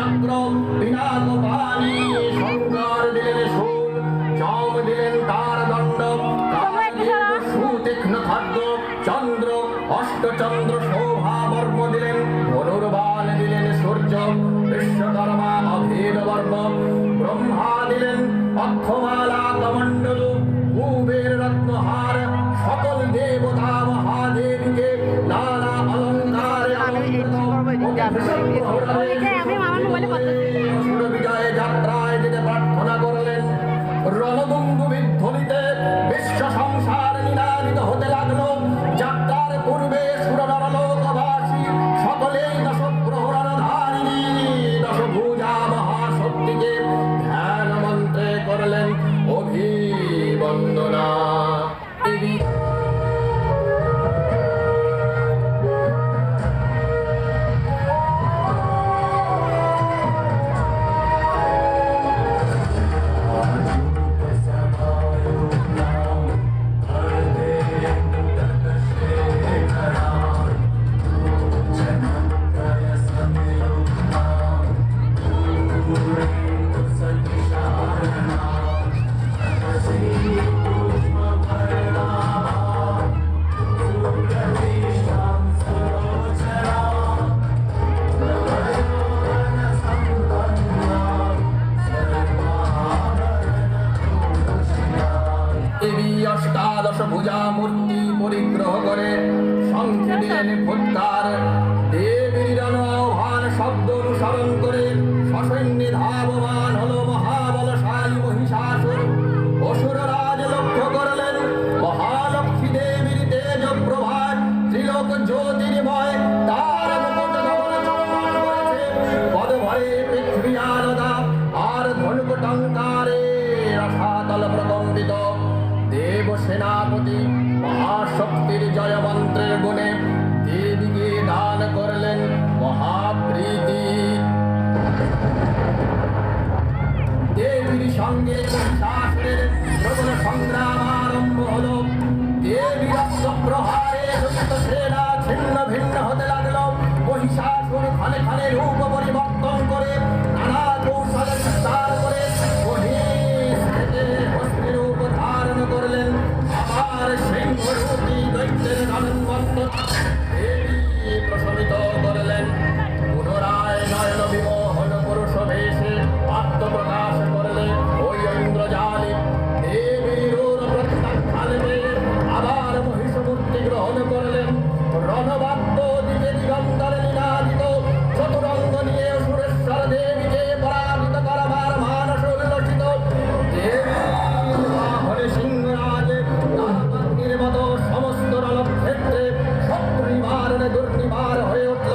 চক্র পিনাক পানি শঙ্কর দিলেন শূল চম দিলেন তার দণ্ড সুতীক্ষ্ণ খাদ্য, চন্দ্র, অষ্টচন্দ্র শোভা বর্ম দিলেন ধনুর্বাল দিলেন সূর্য, বিশ্বকর্মা অভেদ বর্ম, ব্রহ্মা দিলেন অক্ষমালা কমণ্ডল কুবের রত্নহার জন আহ্বান শব্দ অনুসরণ করে সসৈন্যে ধাবমান হলো মহাবলশালী মহিষাসুর। অসুর রাজ লক্ষ্য করলেন, মহালক্ষ্মী দেবীর তেজ প্রভাত ত্রিলোক জ্যোতির্ময়, তার আর ধনুক টঙ্কারে রসাতল প্রকম্পিত দেব সেনাপতি মহাশক্তির জয় মন্ত্রের গুণে দেবীকে দান করলেন মহাপ্রীতি। নিবারণে দুর্নিবার হয়ে উঠল।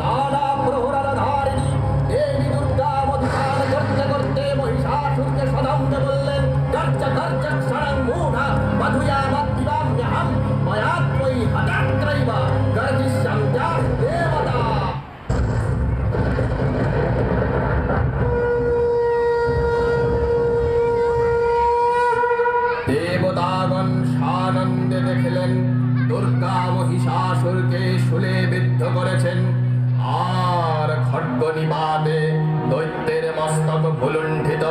নানা প্রহরার ধারিণী দেবী দুর্গা মধুকান করতে করতে মহিষাসুরকে সদম্বে বললেন দেবতাগণ সানন্দে দেখলেন দুর্গা মহিষাসুরকে শুলে বিদ্ধ করেছেন। আর খड्ग নিবাদে দৈত্যের মস্তক ভুলুণ্ঠিত।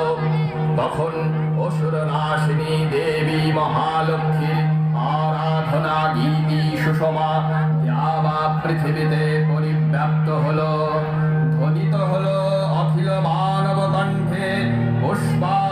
তখন অসুর নাশিনী দেবী মহালক্ষ্মী, আরাধনা গীতি সুষমা যাবা পৃথিবীতে পরিব্যাপ্ত হলো, ধ্বনিত হলো অখিল মানব কণ্ঠে পুষ্পা